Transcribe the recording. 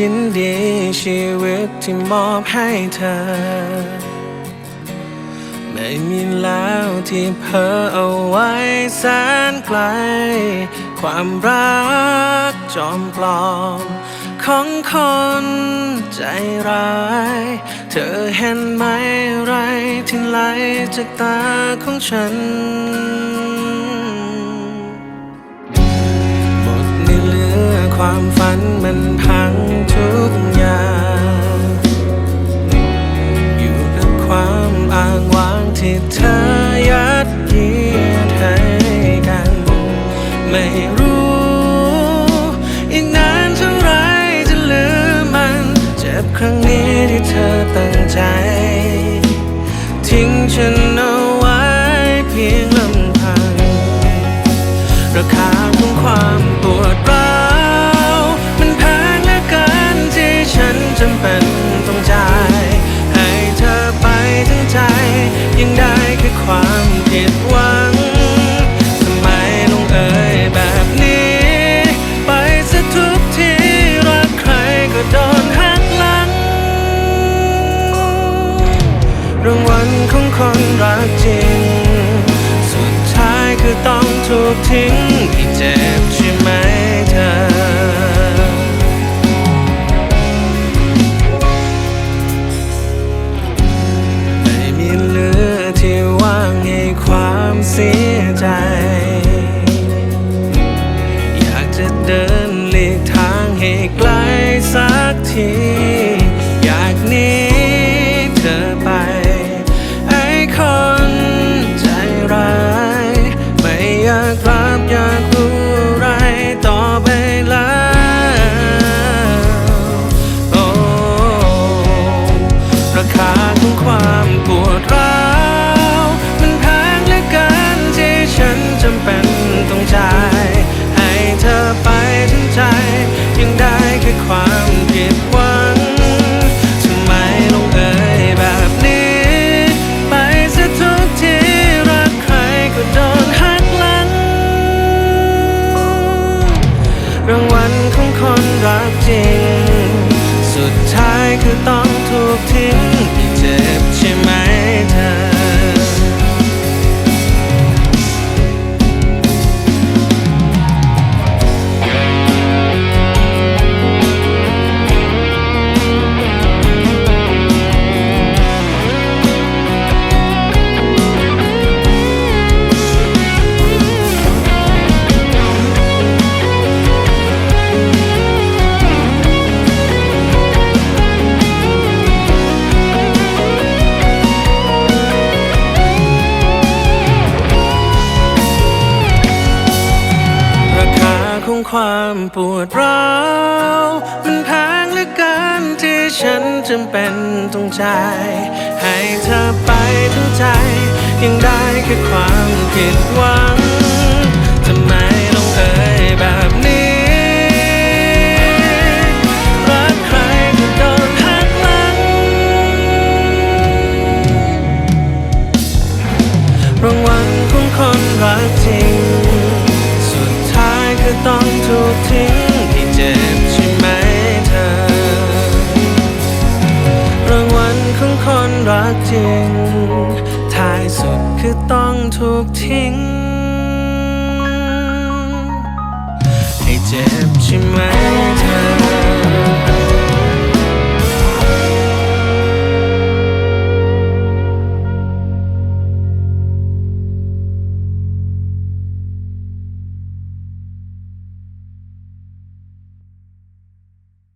ชิ้นดีชีวิตที่มอบให้เธอ ไม่มีแล้วที่เพ้อเอาไว้แสนไกล ความรักจอมปลอม ของคนใจร้าย เธอเห็นไหมอะไรที่ไหลจากตาของฉันามอ้างวางที่เธอยัดเยียดให้กัน ไม่รู้ อีกนานเท่าไรจะลืมมัน เจ็บครั้งนี้ที่เธอตั้งใจ ทิ้งฉันเอาไว้เพียงลำพัง ราคาของความปวดร้าวมันแพงเหลือเกินที่ฉันจำเป็น รางวัลของคนรักจริง สุดท้ายคือต้องถูกทิ้งให้เจ็บใช่ไหมเธอไม่มีเหลือที่ว่างให้ความเสียใจ อยากจะเดินหลีกทางให้ไกลสักที คนรักจริง สุดท้ายคือต้องถูกทิ้ง ความปวดร้าวมันแพงเหลือเกินที่ฉันจำเป็นต้องจ่ายให้เธอไปทั้งใจ ยังได้แค่ความผิดหวัง ทิ้งให้เจ็บใช่ไหมเธอ รางวัลของคนรักจริง ท้ายสุดคือต้องถูกทิ้ง ให้เจ็บใช่ไหม